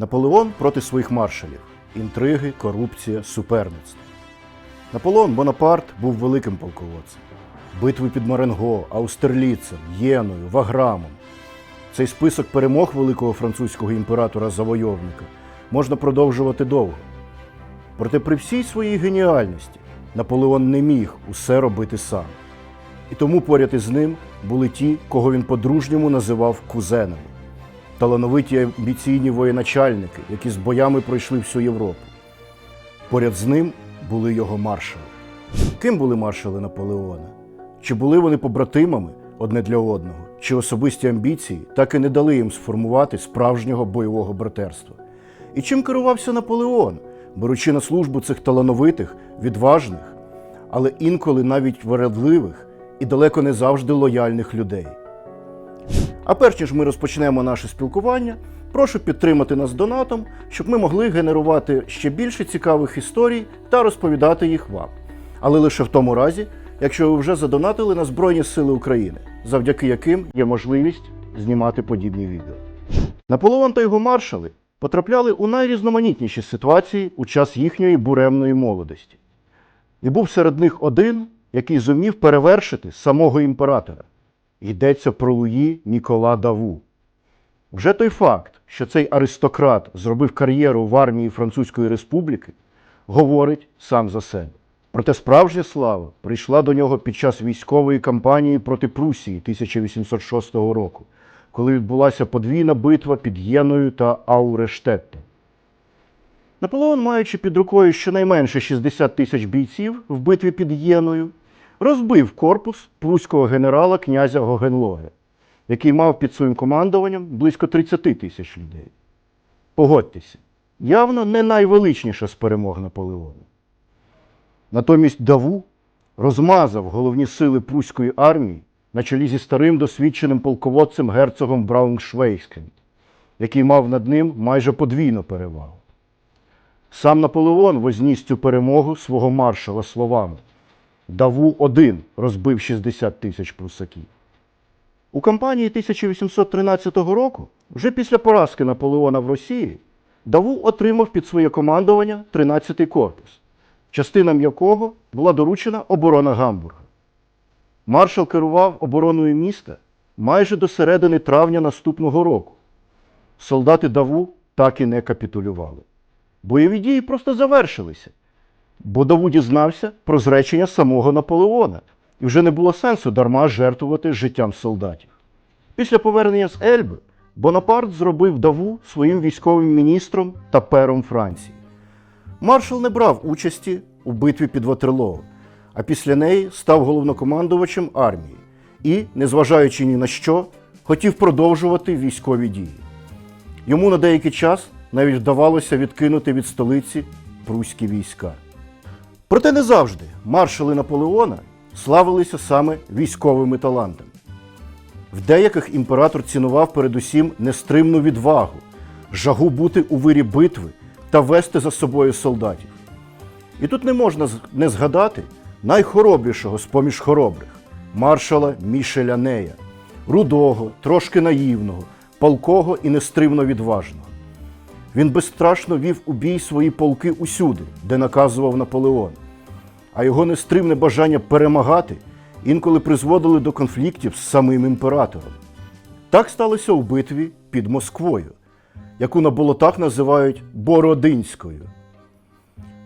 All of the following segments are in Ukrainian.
Наполеон проти своїх маршалів. Інтриги, корупція, суперництво. Наполеон Бонапарт був великим полководцем. Битви під Маренго, Аустерліцем, Єною, Ваграмом. Цей список перемог великого французького імператора-завойовника можна продовжувати довго. Проте при всій своїй геніальності Наполеон не міг усе робити сам. І тому поряд із ним були ті, кого він по-дружньому називав кузенами талановиті амбіційні воєначальники, які з боями пройшли всю Європу. Поряд з ним були його маршали. Ким були маршали Наполеона? Чи були вони побратимами одне для одного, чи особисті амбіції так і не дали їм сформувати справжнього бойового братерства? І чим керувався Наполеон, беручи на службу цих талановитих, відважних, але інколи навіть вередливих і далеко не завжди лояльних людей? А перш ніж ми розпочнемо наше спілкування, прошу підтримати нас донатом, щоб ми могли генерувати ще більше цікавих історій та розповідати їх вам. Але лише в тому разі, якщо ви вже задонатили на Збройні Сили України, завдяки яким є можливість знімати подібні відео. Наполеон та його маршали потрапляли у найрізноманітніші ситуації у час їхньої буремної молодості. І був серед них один, який зумів перевершити самого імператора. Йдеться про Луї Нікола Даву. Вже той факт, що цей аристократ зробив кар'єру в армії Французької Республіки, говорить сам за себе. Проте справжня слава прийшла до нього під час військової кампанії проти Прусії 1806 року, коли відбулася подвійна битва під Єною та Аурештеттом. Наполеон, маючи під рукою щонайменше 60 тисяч бійців в битві під Єною, розбив корпус пруського генерала князя Гогенлоге, який мав під своїм командуванням близько 30 тисяч людей. Погодьтеся, явно не найвеличніша з перемог Наполеона. Натомість Даву розмазав головні сили пруської армії на чолі зі старим досвідченим полководцем герцогом Брауншвейським, який мав над ним майже подвійну перевагу. Сам Наполеон возніс цю перемогу свого маршала словами. Даву один розбив 60 тисяч прусаків. У кампанії 1813 року, вже після поразки Наполеона в Росії, Даву отримав під своє командування 13-й корпус, частинам якого була доручена оборона Гамбурга. Маршал керував обороною міста майже до середини травня наступного року. Солдати Даву так і не капітулювали. Бойові дії просто завершилися, бо Даву дізнався про зречення самого Наполеона, і вже не було сенсу дарма жертвувати життям солдатів. Після повернення з Ельби Бонапарт зробив Даву своїм військовим міністром та пером Франції. Маршал не брав участі у битві під Ватерлоо, а після неї став головнокомандувачем армії і, незважаючи ні на що, хотів продовжувати військові дії. Йому на деякий час навіть вдавалося відкинути від столиці пруські війська. Проте не завжди маршали Наполеона славилися саме військовими талантами. В деяких імператор цінував передусім нестримну відвагу, жагу бути у вирі битви та вести за собою солдатів. І тут не можна не згадати найхоробрішого з поміж хоробрих маршала Мішеля Нея, рудого, трошки наївного, палкого і нестримно відважного. Він безстрашно вів у бій свої полки усюди, де наказував Наполеон, а його нестримне бажання перемагати інколи призводили до конфліктів з самим імператором. Так сталося у битві під Москвою, яку на болотах називають Бородинською.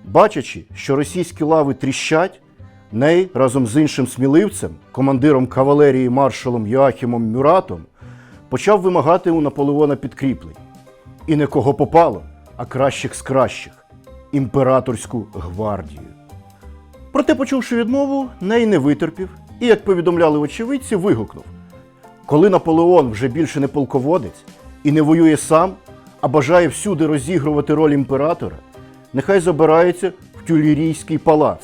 Бачачи, що російські лави тріщать, Ней разом з іншим сміливцем, командиром кавалерії маршалом Йоахімом Мюратом, почав вимагати у Наполеона підкріплень. І не кого попало, а кращих з кращих імператорську гвардію. Проте, почувши відмову, Ней не витерпів і, як повідомляли очевидці, вигукнув: коли Наполеон вже більше не полководець і не воює сам, а бажає всюди розігрувати роль імператора, нехай забирається в Тюлірійський палац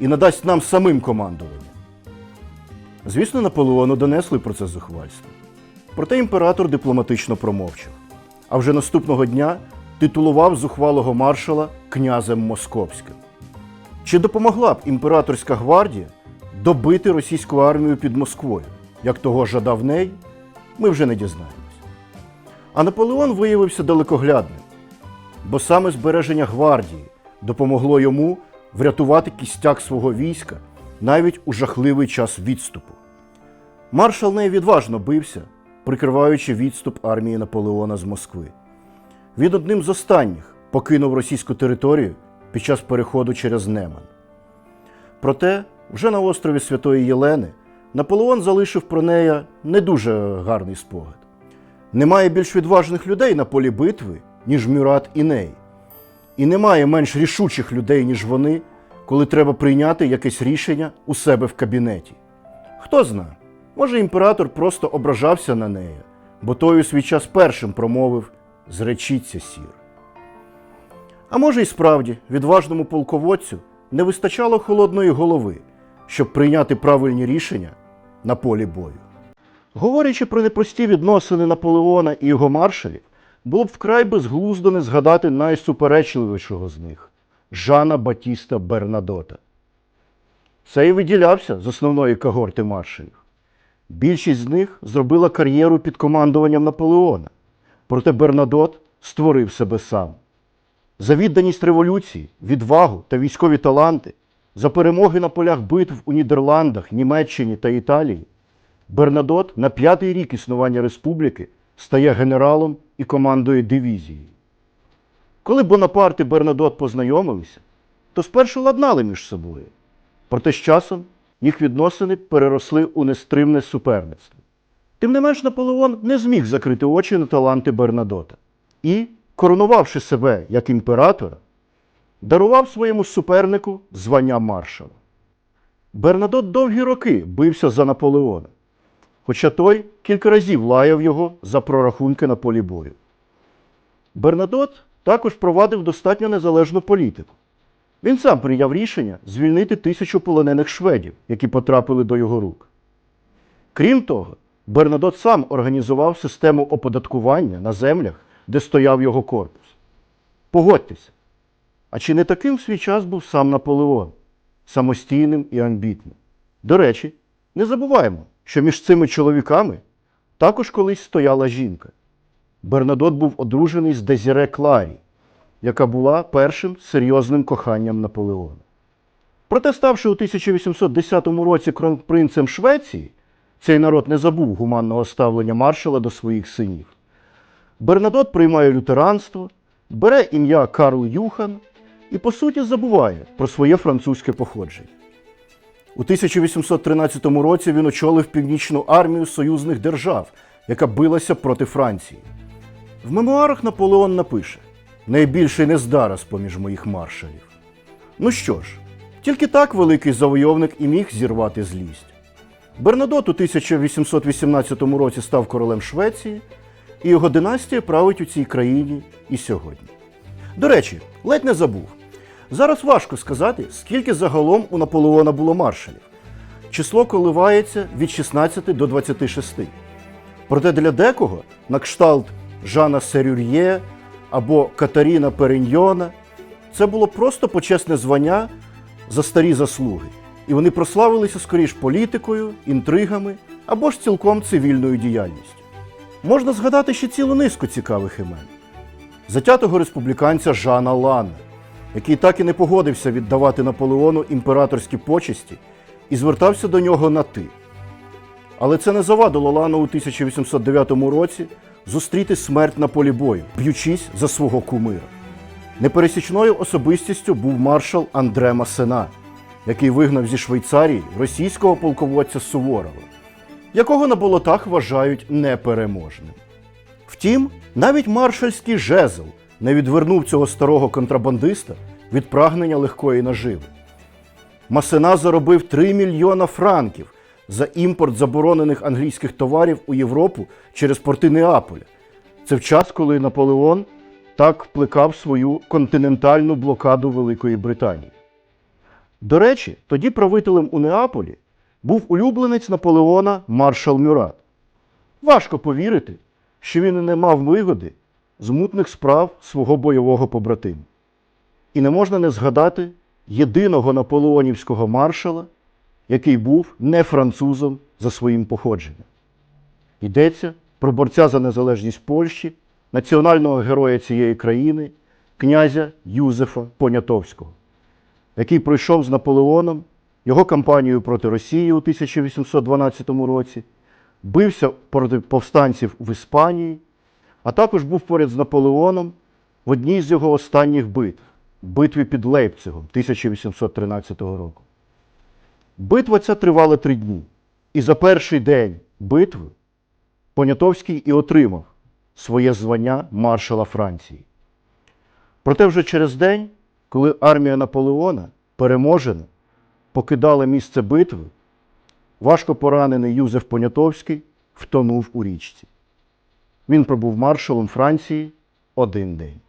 і надасть нам самим командування. Звісно, Наполеону донесли про це зухвальство. Проте імператор дипломатично промовчав. А вже наступного дня титулував зухвалого маршала князем Московським. Чи допомогла б імператорська гвардія добити російську армію під Москвою, як того жадав Ней, ми вже не дізнаємось. А Наполеон виявився далекоглядним. бо саме збереження гвардії допомогло йому врятувати кістяк свого війська навіть у жахливий час відступу. Маршал невідважно бився, прикриваючи відступ армії Наполеона з Москви. Він одним з останніх покинув російську територію під час переходу через Неман. Проте, вже на острові Святої Єлени Наполеон залишив про неї не дуже гарний спогад. Немає більш відважних людей на полі битви, ніж Мюрат і Ней. І немає менш рішучих людей, ніж вони, коли треба прийняти якесь рішення у себе в кабінеті. Хто зна, може імператор просто ображався на неї, бо той у свій час першим промовив Зречіться, сір. А може, і справді, відважному полководцю не вистачало холодної голови, щоб прийняти правильні рішення на полі бою. Говорячи про непрості відносини Наполеона і його маршалів, було б вкрай безглуздо не згадати найсуперечливішого з них Жана Батіста Бернадота. Цей виділявся з основної когорти маршалів. Більшість з них зробила кар'єру під командуванням Наполеона, проте Бернадот створив себе сам. За відданість революції, відвагу та військові таланти, за перемоги на полях битв у Нідерландах, Німеччині та Італії, Бернадот на п'ятий рік існування республіки стає генералом і командує дивізією. Коли Бонапарт і Бернадот познайомилися, то спершу ладнали між собою. Проте з часом їх відносини переросли у нестримне суперництво. Тим не менш, Наполеон не зміг закрити очі на таланти Бернадота і, коронувавши себе як імператора, дарував своєму супернику звання маршала. Бернадот довгі роки бився за Наполеона, хоча той кілька разів лаяв його за прорахунки на полі бою. Бернадот також провадив достатньо незалежну політику. Він сам прийняв рішення звільнити тисячу полонених шведів, які потрапили до його рук. Крім того, Бернадот сам організував систему оподаткування на землях, де стояв його корпус. Погодьтеся, а чи не таким в свій час був сам Наполеон, самостійним і амбітним? До речі, не забуваємо, що між цими чоловіками також колись стояла жінка. Бернадот був одружений з Дезіре Кларі, яка була першим серйозним коханням Наполеона. Проте, ставши у 1810 році кронпринцем Швеції, цей народ не забув гуманного ставлення маршала до своїх синів. Бернадот приймає лютеранство, бере ім'я Карл Юхан і, по суті, забуває про своє французьке походження. У 1813 році він очолив північну армію союзних держав, яка билася проти Франції. В мемуарах Наполеон напише: найбільший нездараз поміж моїх маршалів. Ну що ж, тільки так великий завойовник і міг зірвати злість. Бернадот у 1818 році став королем Швеції, і його династія править у цій країні і сьогодні. До речі, ледь не забув. Зараз важко сказати, скільки загалом у Наполеона було маршалів. Число коливається від 16 до 26. Проте для декого, на кшталт Жана Серюр'є або Катаріна Переньйона, це було просто почесне звання за старі заслуги, і вони прославилися скоріш політикою, інтригами або ж цілком цивільною діяльністю. Можна згадати ще цілу низку цікавих імен. Затятого республіканця Жана Лана, який так і не погодився віддавати Наполеону імператорські почесті і звертався до нього на ти. Але це не завадило Лану у 1809 році зустріти смерть на полі бою, б'ючись за свого кумира. Непересічною особистістю був маршал Андре Масена, який вигнав зі Швейцарії російського полководця Суворова, якого на болотах вважають непереможним. Втім, навіть маршальський жезл не відвернув цього старого контрабандиста від прагнення легкої наживи. Масена заробив 3 мільйона франків за імпорт заборонених англійських товарів у Європу через порти Неаполя. Це в час, коли Наполеон так вплекав свою континентальну блокаду Великої Британії. До речі, тоді правителем у Неаполі був улюбленець Наполеона маршал Мюрат. Важко повірити, що він не мав вигоди з мутних справ свого бойового побратима. І не можна не згадати єдиного наполеонівського маршала, який був не французом за своїм походженням. Йдеться про борця за незалежність Польщі, національного героя цієї країни, князя Юзефа Понятовського, який пройшов з Наполеоном його кампанію проти Росії у 1812 році, бився проти повстанців в Іспанії, а також був поряд з Наполеоном в одній з його останніх битв битві під Лейпцигом 1813 року. Битва ця тривала три дні. І за перший день битви Понятовський і отримав своє звання маршала Франції. Проте вже через день, коли армія Наполеона переможена, покидала місце битви, важко поранений Юзеф Понятовський втонув у річці. Він пробув маршалом Франції один день.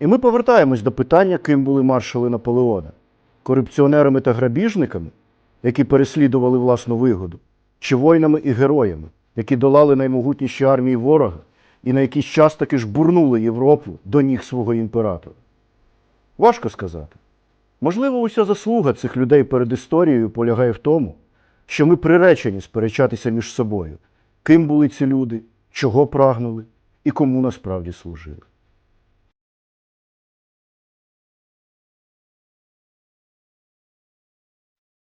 І ми повертаємось до питання, ким були маршали Наполеона корупціонерами та грабіжниками, які переслідували власну вигоду, чи воїнами і героями, які долали наймогутніші армії ворога і на якийсь час таки ж бурнули Європу до ніг свого імператора. Важко сказати. Можливо, уся заслуга цих людей перед історією полягає в тому, що ми приречені сперечатися між собою, ким були ці люди, чого прагнули і кому насправді служили.